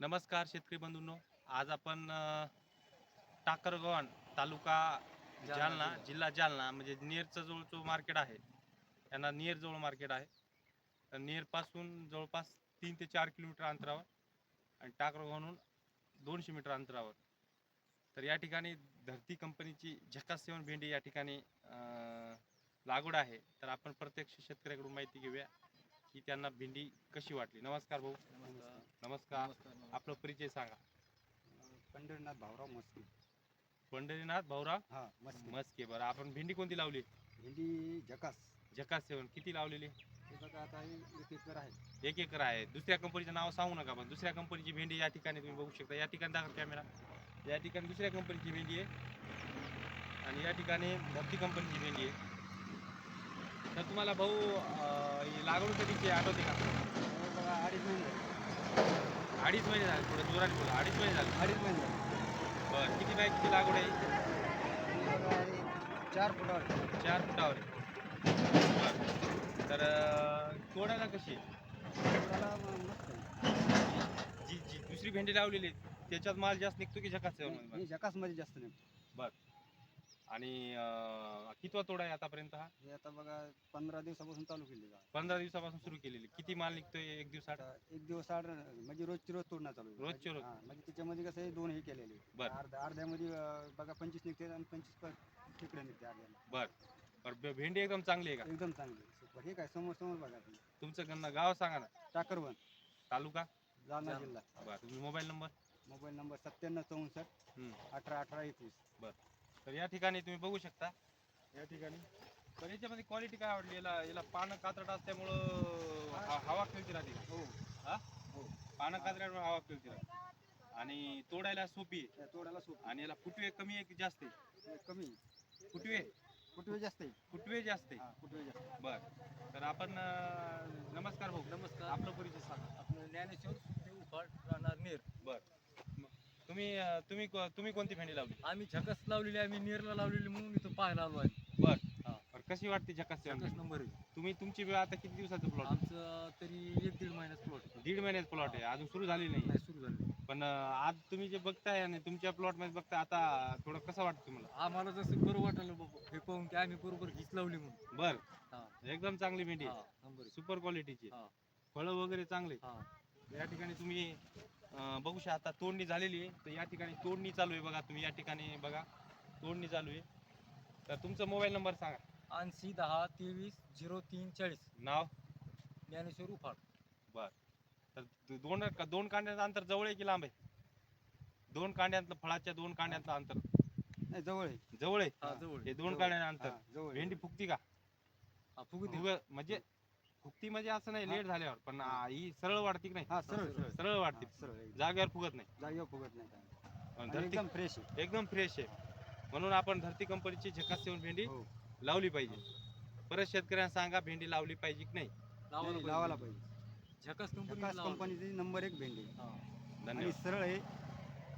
नमस्कार शेतकरी बंधूंनो. आज आपण अ, टाकरगव्हाण तालुका जालना जिल्हा. जालना म्हणजे नेरचं जवळ जो मार्केट आहे यांना नेर जवळ मार्केट आहे. तर नेरपासून जवळपास तीन ते चार किलोमीटर अंतरावर आणि टाकरगव्हाणहून दोनशे मीटर अंतरावर. तर या ठिकाणी धरती कंपनीची झकास सेवन भेंडी या ठिकाणी लागवड आहे. तर आपण प्रत्यक्ष शेतकऱ्याकडून माहिती घेऊया की त्यांना भेंडी कशी वाटली. नमस्कार भाऊ. नमस्कार. आपला परिचय सांगा. पंढरीनाथ भाऊराव मस्की. पंढरीनाथ भाऊराव हा मस्की. मस्के बरं. आपण भेंडी कोणती लावली? भेंडी झकास झकास सेवन. किती लावलेली? हे बघा आता हे एक एकर आहे. एक एकर आहे. दुसऱ्या कंपनीचं नाव सांगू नका पण दुसऱ्या कंपनीची भेंडी या ठिकाणी तुम्ही बघू शकता. या ठिकाणी दाखवा कॅमेरा. या ठिकाणी दुसऱ्या कंपनीची भेंडी आहे. आणि या ठिकाणी धरती कंपनीची भेंडी आहे. तर तुम्हाला भाऊ अं, ही लागवड कधीची आठवते का? हे बघा अडीच महिने. झाले. अडीच महिने झाले थोडं जोरात बोला अडीच महिने झाले अडीच महिने झाले. बरं किती बाय किती लागवड आहे चार फुटावर. चार फुटावर. बरं. तर अं, तोडायला कशी आहे? त्याला म- मस्त आहे. जी जी दुसरी भेंडी लावलेली आहे, त्याच्यात माल जास्त निघतो की झकास हे मध्ये जास्त नाही आणि अं, कितवा तोडा आहे आतापर्यंत हा? हे आता बघा पंधरा दिवसापासून चालू केली जा पंधरा दिवसापासून सुरू केलेली. किती माल निघतोय एक दिवसात आता एक दिवस आड म्हणजे रोजची रोज तोडणं चालू आहे. रोजची रोज. हा, म्हणजे त्याच्यामध्ये कसं दोन हे केलेले. बरं. अर्ध्या अर्ध्यामध्ये अं, बघा पंचवीस निघते आणि पंचवीस पण तिकडे निघते अर्ध्याला. बर. बर भे- भेंडी एकदम चांगली आहे का? एकदम चांगली सुपर. हे काय समोर समोर बघा तुम्ही. तुमचं गण- गाव सांगा ना. टाकरवन. तालुका? जालना. जिल्हा. बर. तुम्ही मोबाईल नंबर? मोबाईल नंबर सत्त्याण्णव चौसष्ट हम्म. अठरा अठरा एकवीस. तर या ठिकाणी तुम्ही बघू शकता. या ठिकाणी. पण याच्यामध्ये क्वालिटी काय आवडली? याला याला पानं कातरट असल्यामुळं ह- हवा खेळती राहते का? हो. हा? हो. पानं कातरट हवा खेळती राहते. आणि तोडायला सोपी आहे. त्या तोडायला सोप आणि याला फुटवे कमी आहे की जास्त आहे? कमी फुटवे? कुठवे जास्त आहे. फुटवे जास्त आहे. हा कुठवे जास्त. बर. तर आपण अं, नमस्कार भाऊ. नमस्कार. आपलं परिचय सांगा. आपलं ज्ञानेश्वर तुम्ही अं, तुम्ही को- तुम्ही कोणती भेंडी लावली? आम्ही झकास लावलेली आम्ही नेरला लावलेली म्हणून इथं पाहायला आलो आहे बर. हा. बर कशी वाटते झकास? नंबर आहे तुम्ही तुमची वेळ आता किती दिवसाचं प्लॉट आमचं तरी एक दीड महिन्यात प्लॉट दीड महिन्यात प्लॉट आहे. अजून सुरू झाली नाही. नाही सुरू झाली पण अं, आज तुम्ही जे बघताय आणि तुमच्या प्लॉटमध्ये बघताय आता थोडं कसं वाटतं तुम्हाला? आम्हाला जसं बरं वाटलं बाबा हे पाहून की आम्ही बरोबर हीच लावली म्हणून. बर. हा. एकदम चांगली भेंडी हा नंबर. सुपर क्वालिटीची हा. फळं वगैरे चांगले. हा. या ठिकाणी तुम्ही बघू शकता आता तोडणी झालेली आहे. तर या ठिकाणी तोडणी चालू आहे बघा तुम्ही या ठिकाणी बघा तोडणी चालू आहे. तर तुमचा मोबाईल नंबर सांगा. ऐंशी दहा तेवीस झिरो तीन चाळीस. नाव? ज्ञानेश्वर उफाट तर दो- दोन दोन कांड्याचं अंतर जवळ आहे की लांब आहे? दोन कांड्यातलं फळाच्या दोन कांड्यातलं अंतर. नाही जवळ आहे. जवळ आहे? हा जवळ हे. दोन जवळ. कांड्याचं अंतर. जवळ आहे. भेंडी फुगती का? हा फुगू दे फुग- म्हणजे फुगती म्हणजे असं नाही हा. लेट झाल्यावर पण ही सरळ वाढती की नाही? हा सरळ सरळ. सरळ वाढते. हा, सरळ एकदम. जागेवर फुगत नाही. जागेवर फुगत नाही. काय. पण आणि धरती एकदम फ्रेश आहे. एकदम फ्रेश आहे. म्हणून आपण धरती कंपनीची झकास सेवन भेंडी हो. लावली पाहिजे. परत शेतकऱ्यांना सांगा भेंडी लावली पाहिजे की नाही? लावायला नाही, पाहिजे. लावायला पाहिजे. झकास कंपनीची नंबर एक भेंडी आहे. हा. आणि धन्यवाद. सरळ आहे